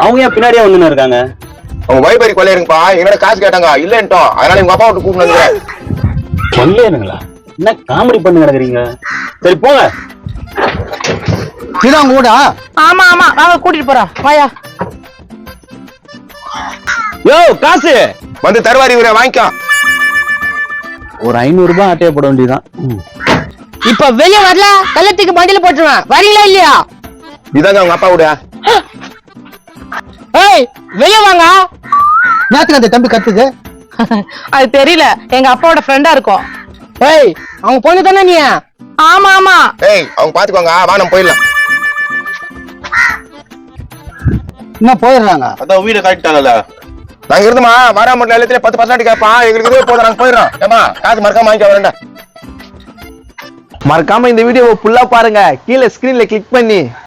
அவங்க ஏன் பின்னாடியே வந்துன்னு இருக்காங்க? அவங்க வைபரி கொள்ளையருங்கப்பா எங்கட காசு கேட்டாங்க. இல்லன்ட்டோம். அதனால உங்க அப்பா விட்டு கூப்பிட்டு சொல்லேனுங்களா என்ன காமெடி பண்ணி கிடக்குறீங்க? சரி போங்க. இதான் உங்க வீடா ஆமா ஆமா. வாங்க கூட்டிட்டு போறோம் வாயா. யோ காசு. வந்து தருவாரி இவரை வாங்கிக்கோ. ஒரு ஐநூறு ரூபாய் அட்டையை போட வேண்டியதுதான். ம். இப்ப வெளிய வரல. கள்ளத்துக்கு வண்டியில போட்டுருவேன். வரீங்களா இல்லையா? இதாங்க உங்க அப்பா விட ஏய் வெளிய வாங்க. நேத்துக்கு அந்த தம்பி கத்துது. அது தெரியல. எங்க அப்பாவோட ஃப்ரெண்டா இருக்கும். ஏய் அவங்க பொண்ணு தானே நீ? ஆமா ஆமா. ஏய் அவங்க பாத்துக்கோங்க. வா நம்ம போயிடலாம். என்ன போயிடுறாங்க அதான் வீடு காட்டிட்டாங்கல்ல நாங்க இருந்தோமா? வர மட்டும் எல்லாத்தையும் பத்து பர்சன்ட் கேட்பான் எங்களுக்கு இதே போதும். நாங்க போயிடுறோம். ஏமா காசு மறக்காம வாங்கிக்க வரேன்டா. மறக்காம இந்த வீடியோவை ஃபுல்லா பாருங்க. கீழே ஸ்கிரீன்ல கிளிக் பண்ணி.